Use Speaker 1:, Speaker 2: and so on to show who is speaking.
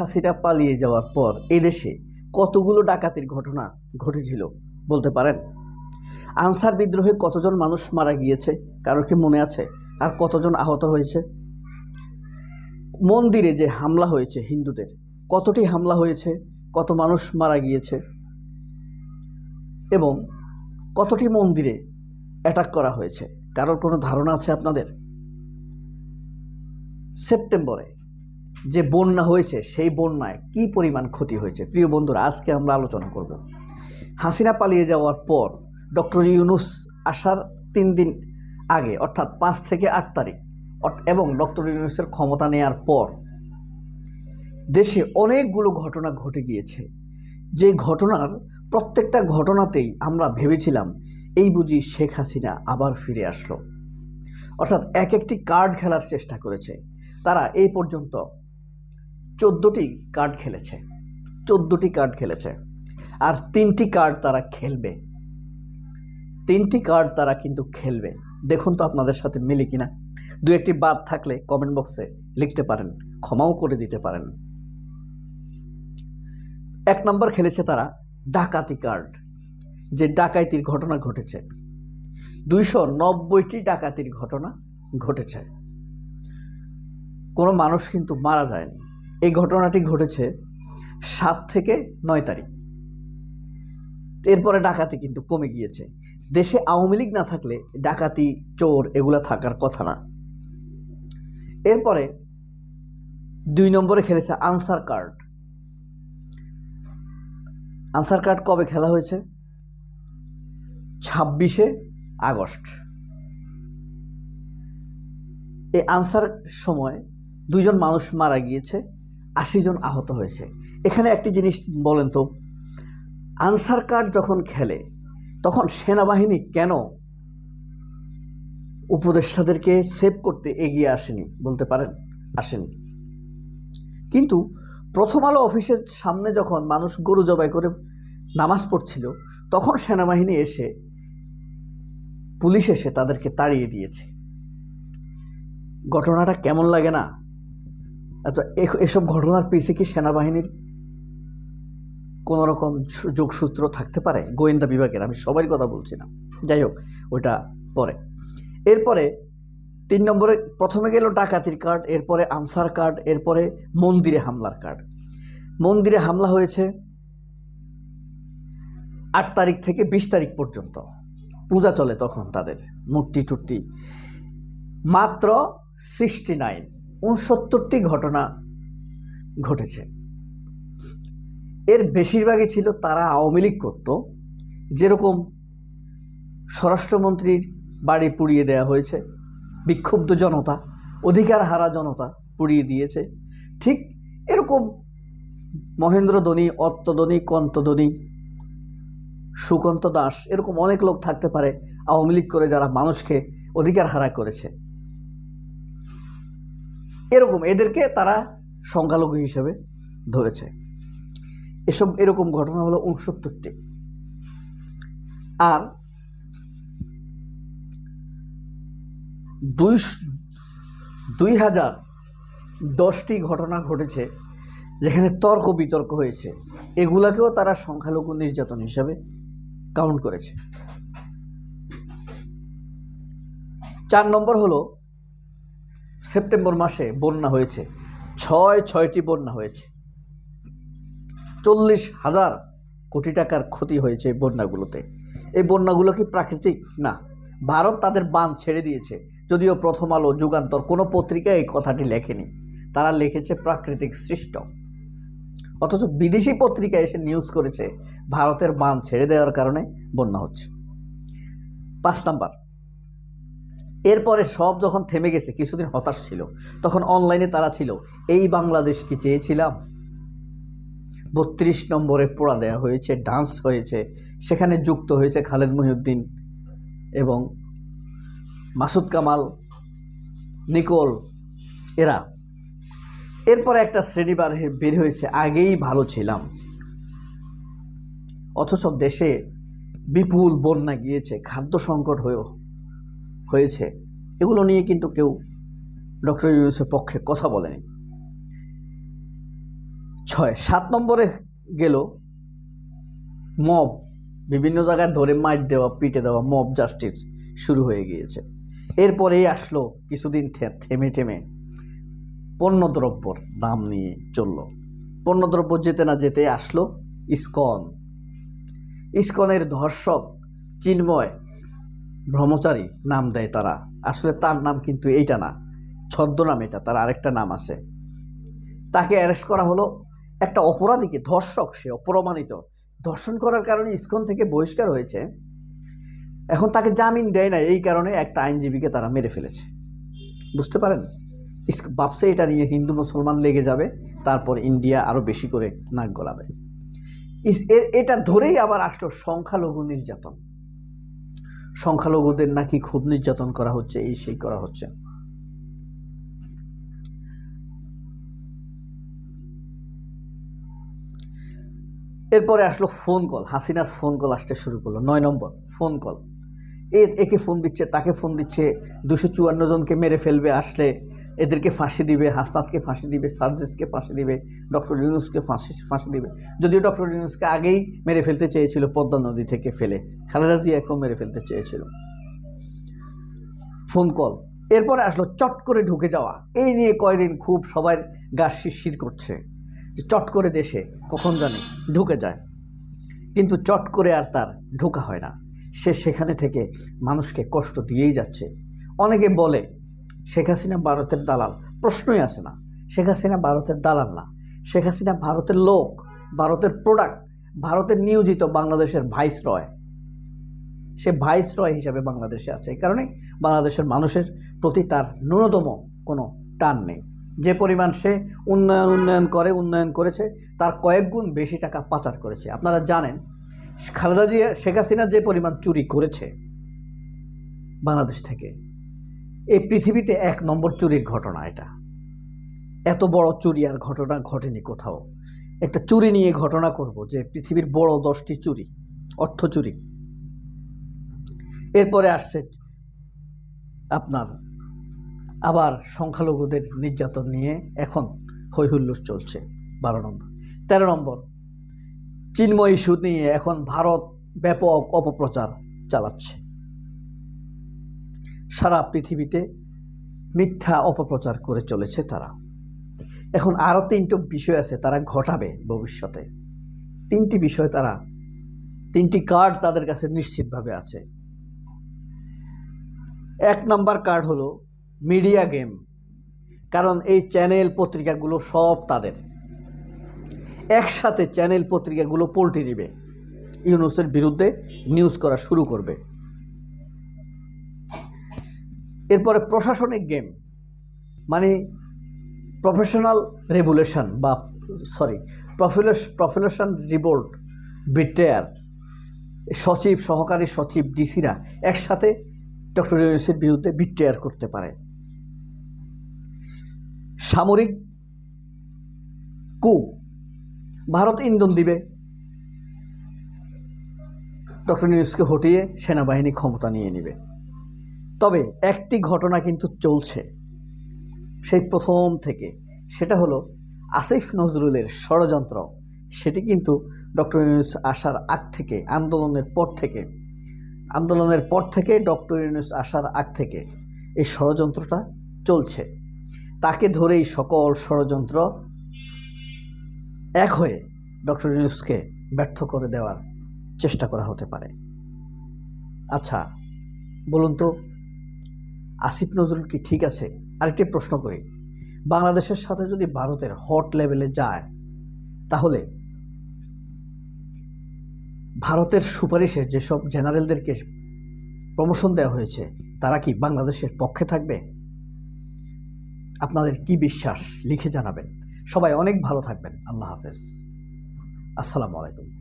Speaker 1: হাসিনা পালিয়ে যাওয়ার পর এদেশে কতগুলো ডাকাতির ঘটনা ঘটেছিল বলতে পারেন? আনসার বিদ্রোহে কতজন মানুষ মারা গিয়েছে? কারও কি মনে আছে? আর কতজন আহত হয়েছে? মন্দিরে যে হামলা হয়েছে হিন্দুদের, কতটি হামলা হয়েছে? কত মানুষ মারা গিয়েছে? এবং কতটি মন্দিরে অ্যাটাক করা হয়েছে? কারোর কোনো ধারণা আছে আপনাদের? সেপ্টেম্বরে যে বন্যা হয়েছে, সেই বন্যায় কি পরিমাণ ক্ষতি হয়েছে? প্রিয় বন্ধুরা, আজকে আমরা আলোচনা করব। হাসিনা পালিয়ে যাওয়ার পর ডক্টর ইউনুস আসার তিন দিন আগে, অর্থাৎ পাঁচ থেকে আট তারিখ এবং ডক্টর ইউনুসের ক্ষমতা নেয়ার পর দেশে অনেকগুলো ঘটনা ঘটে গিয়েছে। যে ঘটনার প্রত্যেকটা ঘটনাতেই আমরা ভেবেছিলাম, এই বুঝি শেখ হাসিনা আবার ফিরে আসলো। অর্থাৎ এক একটি কার্ড খেলার চেষ্টা করেছে। তারা এই পর্যন্ত চোদ্দোটি কার্ড খেলেছে। চোদ্দোটি কার্ড খেলেছে। আর তিনটি কার্ড তারা খেলবে। তিনটি কার্ড তারা কিন্তু খেলবে। দেখুন তো আপনাদের সাথে মিলে কিনা। দু একটি বাদ থাকলে কমেন্ট বক্সে লিখতে পারেন, ক্ষমাও করে দিতে পারেন। এক নম্বর খেলেছে তারা ডাকাতি কার্ড যে ডাকাতির ঘটনা ঘটেছে। দুইশো নব্বইটি ডাকাতির ঘটনা ঘটেছে। কোনো মানুষ কিন্তু মারা যায়নি। এই ঘটনাটি ঘটেছে সাত থেকে নয় তারিখ। এরপরে ডাকাতি কিন্তু কমে গিয়েছে। দেশে আওয়ামী লীগ না থাকলে ডাকাতি, চোর এগুলা থাকার কথা না। এরপরে দুই নম্বরে খেলেছে আনসার কার্ড। আনসার কার্ড কবে খেলা হয়েছে? ছাব্বিশে আগস্ট। এই আনসার সময় দুইজন মানুষ মারা গিয়েছে। আশি জন আহত হয়েছে। এখানে একটি জিনিস বলেন তো, আনসার কার্ড যখন খেলে, তখন সেনাবাহিনী কেন উপদেষ্টাদেরকে সেভ করতে এগিয়ে আসেনি বলতে পারেন, আসেনি? কিন্তু প্রথম আলো অফিসের সামনে যখন মানুষ গরু জবাই করে নামাজ পড়ছিল, তখন সেনাবাহিনী এসে, পুলিশ এসে তাদেরকে তাড়িয়ে দিয়েছে। ঘটনাটা কেমন লাগে না? এ- এসব ঘটনার পিছিয়ে কি সেনাবাহিনীর কোনো রকম যোগসূত্র থাকতে পারে? গোয়েন্দা বিভাগের, আমি সবার কথা বলছি না। যাই হোক, ওইটা পরে। এরপরে তিন নম্বরে প্রথমে গেল ডাকাতির কার্ড, এরপরে আনসার কার্ড, এরপরে মন্দিরে হামলার কার্ড। মন্দিরে হামলা হয়েছে আট তারিখ থেকে বিশ তারিখ পর্যন্ত। পূজা চলে তখন তাদের, মূর্তি টুর্তি। মাত্র সিক্সটি নাইন উনসত্তরটি ঘটনা ঘটেছে। এর বেশিরভাগই ছিল তারা আওয়ামী লীগ করত। যেরকম স্বরাষ্ট্রমন্ত্রীর বাড়ি পুড়িয়ে দেওয়া হয়েছে, বিক্ষুব্ধ জনতা অধিকার হারা জনতা পুড়িয়ে দিয়েছে। ঠিক এরকম মহেন্দ্রধ্বনি অত্তধ্বনি কন্তধ্বনি সুকন্ত দাস, এরকম অনেক লোক থাকতে পারে আওয়ামী লীগ করে যারা মানুষকে অধিকার হারা করেছে। এরকম এদেরকে তারা সংখ্যালঘু হিসেবে ধরেছে। এসব এরকম ঘটনা হলো উনসত্তরটি আর দুই দুই হাজার দশটি ঘটনা ঘটেছে যেখানে তর্ক বিতর্ক হয়েছে। এগুলাকেও তারা সংখ্যালঘু নির্যাতন হিসাবে কাউন্ট করেছে। চার নম্বর হলো সেপ্টেম্বর মাসে বন্যা হয়েছে। ছয়, ছয়টি বন্যা হয়েছে। চল্লিশ হাজার কোটি টাকার ক্ষতি হয়েছে বন্যাগুলোতে। এই বন্যাগুলো কি প্রাকৃতিক? না। ভারত তাদের বান ছেড়ে দিয়েছে। যদিও প্রথম আলো যুগান্তর কোনো পত্রিকায় এই কথাটি লেখেনি। তারা লিখেছে প্রাকৃতিক সৃষ্ট। অথচ বিদেশি পত্রিকা এসে নিউজ করেছে, ভারতের বান ছেড়ে দেওয়ার কারণে বন্যা হচ্ছে। পাঁচ নাম্বার। এরপরে সব যখন থেমে গেছে, কিছুদিন হতাশ ছিল, তখন অনলাইনে তারা ছিল, এই বাংলাদেশ কি চেয়েছিলাম? বত্রিশ নম্বরে পোড়া দেওয়া হয়েছে ডান্স হয়েছে, সেখানে যুক্ত হয়েছে খালেদ মহিউদ্দিন এবং মাসুদ কামাল, নিকোল, এরা। এরপরে একটা শ্রেণি বার বের হয়েছে, আগেই ভালো ছিলাম। অথচ দেশে বিপুল বন্যা গিয়েছে, খাদ্য সংকট হয়েও হয়েছে, এগুলো নিয়ে কিন্তু কেউ ডক্টর ইউনুসের পক্ষে কথা বলেনি। ছয়, সাত নম্বরে গেল মব। বিভিন্ন জায়গায় ধরে মাইট দেওয়া, পিটে দেওয়া মব জাস্টিস শুরু হয়ে গিয়েছে। এরপরেই আসলো কিছুদিন থেমে থেমে পণ্যদ্রব্যর দাম নিয়ে চলল। পণ্যদ্রব্য যেতে না যেতে আসলো ইস্কন। ইস্কনের ধর্ষক চিন্ময় ব্রহ্মচারী নাম দেয় তারা। আসলে তার নাম কিন্তু এইটা না, ছদ্মনাম এটা, তার আরেকটা নাম আছে। তাকে অ্যারেস্ট করা হলো একটা অপরাধীকে, ধর্ষক সে, অপ্রমাণিত। ধর্ষণ করার কারণে ইস্কন থেকে বহিষ্কার হয়েছে। এখন তাকে জামিন দেয় না এই কারণে একটা আইনজীবীকে তারা মেরে ফেলেছে। বুঝতে পারেন? ভাবছে এটা নিয়ে হিন্দু মুসলমান লেগে যাবে, তারপর ইন্ডিয়া আরও বেশি করে নাক গলাবে। এটা ধরেই আবার আসলো সংখ্যালঘু নির্যাতন। সংখ্যালঘুদের নাকি খুব নির্যাতন করা হচ্ছে, এই সেই করা হচ্ছে। এরপরে আসলো ফোন কল হাসিনার ফোন কল আসতে শুরু করল, নয় নম্বর ফোন কল এ, একে ফোন দিচ্ছে, তাকে ফোন দিচ্ছে, দুশো জনকে মেরে ফেলবে, আসলে এদেরকে ফাঁসি দিবে, হাসনাতকে ফাঁসি দিবে, সার্জিসকে ফাঁসি দিবে, ডক্টর ইউনুসকে ফাঁসি ফাঁসি দিবে। যদিও ডক্টর ইউনুসকে আগেই মেরে ফেলতে চেয়েছিল, পদ্মা নদী থেকে ফেলে। খালেদা জিয়াকেও মেরে ফেলতে চেয়েছিল। Phone call. এরপরে আসলো চট করে ঢুকে যাওয়া। এই নিয়ে কয়দিন খুব সবার গা শিরশির করছে। যে চট করে দেশে, কখন জানে ঢুকে যায়। কিন্তু চট করে আর তার ঢোকা হয় না। সে সেখানে থেকে মানুষকে কষ্ট দিয়েই যাচ্ছে। অনেকে বলে শেখ হাসিনা ভারতের দালাল। প্রশ্নই আসে না। শেখ হাসিনা ভারতের দালাল না। শেখ হাসিনা ভারতের লোক, ভারতের প্রোডাক্ট ভারতের নিয়োজিত বাংলাদেশের ভাইস রয় সে ভাইস রয় হিসাবে বাংলাদেশে আছে। এই কারণে বাংলাদেশের মানুষের প্রতি তার ন্যূনতম কোনো টান নেই। যে পরিমাণ সে উন্নয়ন উন্নয়ন করে, উন্নয়ন করেছে, তার কয়েক গুণ বেশি টাকা পাচার করেছে। আপনারা জানেন, খালেদা জিয়া, শেখ হাসিনা যে পরিমাণ চুরি করেছে বাংলাদেশ থেকে এই পৃথিবীতে এক নম্বর চুরির ঘটনা এটা। এত বড় চুরি আর ঘটনা ঘটেনি কোথাও। একটা চুরি নিয়ে ঘটনা করব যে পৃথিবীর বড় দশটি চুরি, অর্থ চুরি। এরপরে আসছে আপনার আবার সংখ্যালঘুদের নির্যাতন নিয়ে এখন হৈহুল্লোস চলছে বারো নম্বর। তেরো নম্বর, চিন্ময় ইস্যু নিয়ে এখন ভারত ব্যাপক অপপ্রচার চালাচ্ছে। সারা পৃথিবীতে মিথ্যা অপপ্রচার করে চলেছে তারা। এখন আরও তিনটি বিষয় আছে তারা ঘটাবে ভবিষ্যতে। তিনটি বিষয় তারা, তিনটি কার্ড তাদের কাছে নিশ্চিতভাবে আছে। এক নাম্বার কার্ড হলো মিডিয়া গেম কারণ এই চ্যানেল পত্রিকাগুলো সব তাদের। একসাথে চ্যানেল পত্রিকাগুলো পোল্টে দিবে ইউনুসের বিরুদ্ধে নিউজ করা শুরু করবে। এরপরে প্রশাসনিক গেম মানে প্রফেশনাল রেভুলেশন বা সরি প্রফেশন রিবোল্ট বিটেয়ার সচিব, সহকারী সচিব, ডিসিরা একসাথে ডক্টর ইউনুসের বিরুদ্ধে বিট্রেয়ার করতে পারে। সামরিক কু ভারত ইন্ধন দিবে। ডক্টর ইউনুসকে হটিয়ে সেনাবাহিনী ক্ষমতা নিয়ে নেবে। তবে একটি ঘটনা কিন্তু চলছে। সেই প্রথম থেকে। সেটা হলো আসিফ নজরুলের ষড়যন্ত্র। সেটি কিন্তু ডক্টর ইউনুস আসার আগ থেকে, আন্দোলনের পর থেকে। আন্দোলনের পর থেকে ডক্টর ইউনুস আসার আগ থেকে এই ষড়যন্ত্রটা চলছে। তাকে ধরেই সকল ষড়যন্ত্র এক হয়ে ডক্টর ইউনুসকে ব্যর্থ করে দেওয়ার চেষ্টা করা হতে পারে। আচ্ছা বলুন তো আসিফ নজরুল কি ঠিক আছে? আরেকটি প্রশ্ন করি। বাংলাদেশের সাথে যদি ভারতের হট লেভেলে যায়, তাহলে ভারতের সুপারিশে যেসব জেনারেলদেরকে প্রমোশন দেওয়া হয়েছে, তারা কি বাংলাদেশের পক্ষে থাকবে? আপনাদের কি বিশ্বাস? লিখে জানাবেন। সবাই অনেক ভালো থাকবেন। আল্লাহ হাফেজ। আসসালামু আলাইকুম।